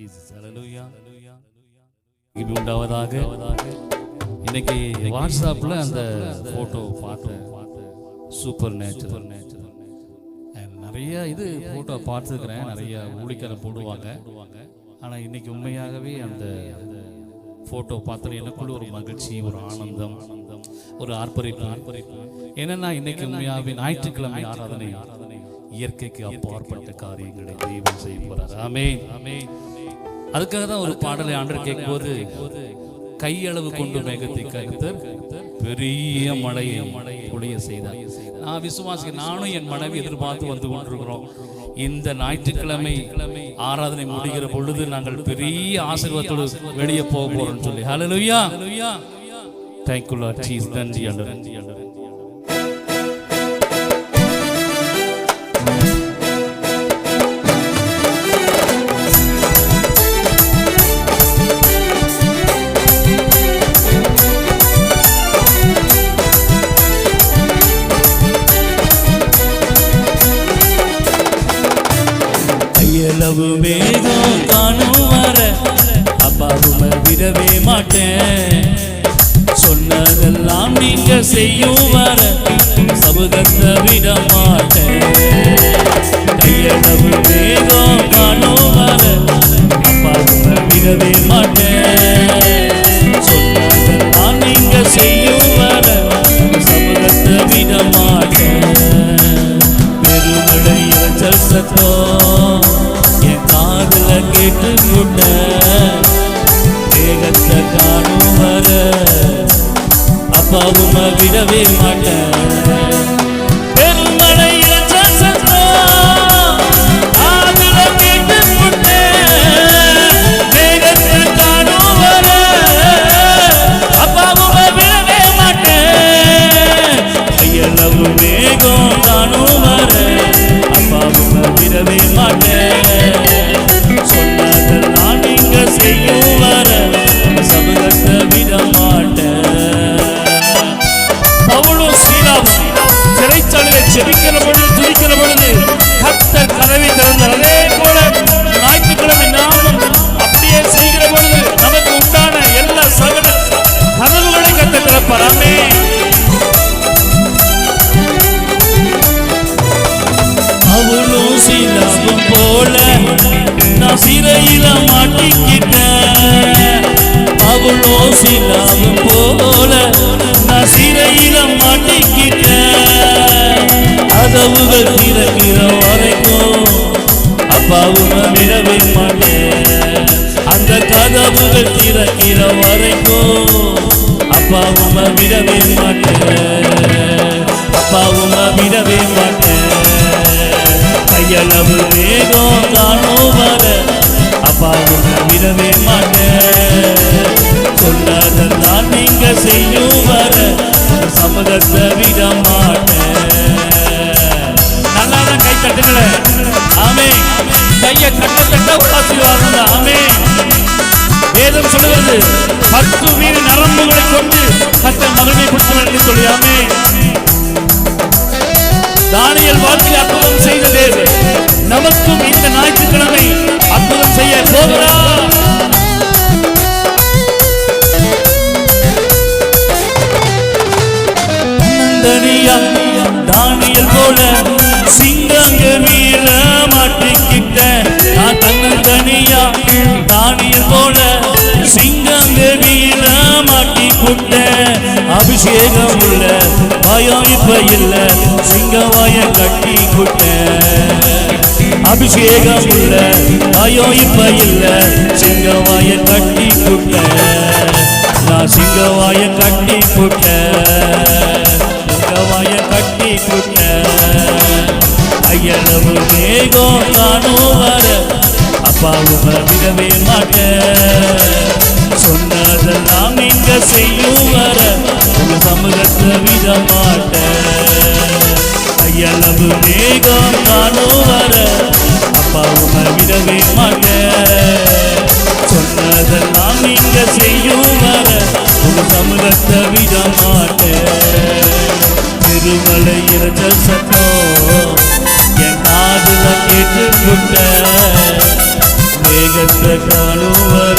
Jesus உண்டாவதாக இன்னைக்கு வாட்ஸ்அப்ல அந்த போட்டோ பார்த்தேன் சூப்பர் நேச்சுரல் நிறைய இது போட்டோ பார்த்துருக்குறேன் நிறைய ஊழிக்கரை போடுவாங்க. ஆனால் இன்னைக்கு உண்மையாகவே அந்த ஃபோட்டோ பார்த்தது எனக்குள்ள ஒரு மகிழ்ச்சி ஒரு ஆனந்தம் ஒரு ஆர்ப்பரிப்பு. ஆர்ப்பரிப்பு என்னன்னா இன்னைக்கு உண்மையாகவே ஞாயிற்றுக்கிழமை ஆராதனை இயற்கைக்கு அப்பாற்பட்ட காரியங்களை தெய்வம் செய்ய போறார். ஆமே ஆமே அதுக்காக தான் ஒரு பாடலை ஆண்டு கேட்கும்போது கையளவு கொண்டு மேகத்தை கருத்தர் பெரிய மழையை பொழிய செய்தார். நான் விசுவாசிக்க நானும் என் மனைவி எதிர்பார்த்து வந்து கொண்டிருக்கிறோம். இந்த ஞாயிற்றுக்கிழமை ஆராதனை முடிகிற பொழுது நாங்கள் பெரிய ஆசீர்வாதத்தோடு வெளியே போக போறோம்னு சொல்லி. Hallelujah thank you Lord Jesus நன்றி நன்றி ஆண்டவரே வேகம் தானும் வர அப்பாவும் விடவே மாட்டேன். சொன்னதெல்லாம் நீங்க செய்யும் வர சபுகத்தை விட மாட்டேன். கையளவு வேகம் தானும் வர அப்பாவும் விடவே மாட்டேன். சொன்னதெல்லாம் நீங்க செய்யும் வர சபுகத்தை விட மாட்டேன். பெருமடை இரைச்சல் சத்தம் வேகத்தை காணும் வர. அப்பாவும் விடவே மாட்டேன் அவளும் சீலாவும் போல நான் சிறையில மாட்டிக்கிட்டேன். அவளும் சீலாவும் போல நான் சிறையில மாட்டிக்கிட்டேன். கதவுகள் திறக்கிற வரைக்கும் அப்பாவும் விடவே மாட்டேன். அந்த கதவுகள் திறக்கிற வரைக்கும் அப்பாவும் விடவே மாட்டேன். அப்பாவும் விடவே மாட்டேன். கையளவு வேகம் காணும் வர அப்பாவும் விடவே மாட்டேன். தான் நீங்க செய்யும் வர சமூகத்தை விட மாட்டேன். நல்லா தான் கை தட்டுங்களேன் ஆமே கையை கட்ட கட்ட ஒரு ஆசீர்வாதம் ஆமே வேதம் சொல்லுகிறது பத்து வீடு நரம்புகளை கொண்டு கத்த மகிமை கொடுத்தவர் என்று சொல்லியாமே தானியல் வாழ்க்கையில் அற்புதம் செய்த தேவன். நமக்கும் இந்த ஞாயிற்றுக்கிழமை அற்புதம் செய்ய போகிறார் தனியா தானியல் போல சிங்கங்க வீர மாட்டிக்கிட்ட நான் தன்னல் தனியா தானியல் போல சிங்கங்க வீர மாட்டிக்கிட்ட அபிஷேகம் உள்ள பயம் இப்ப இல்ல சிங்கவாய கட்டி குட்ட. அபிஷேகம் இல்ல பயம் இப்ப இல்ல சிங்கவாய கட்டி புட்ட. நான் சிங்கவாய கட்டி புட்ட. சிங்கவாய கட்டி புட்ட. ஐயரவு வேகம் காணும் வர அப்பாவும் விடவே மாட்டேன் சொன்னதெல்லாம் நீங்க செய்யும் வர உங்க சமூகத்தை விட மாட்டேன் கையளவு வேகம் காணும் வர. அப்பாவும் விடவே மாட்டேன். சொன்னதெல்லாம் நீங்க செய்யும் வர. உங்க சமூகத்தை விட மாட்டேன். திருமலை இறந்த சத்தம் என் காதுல கேட்டு கொண்ட. வேகத்தை காணும் வர.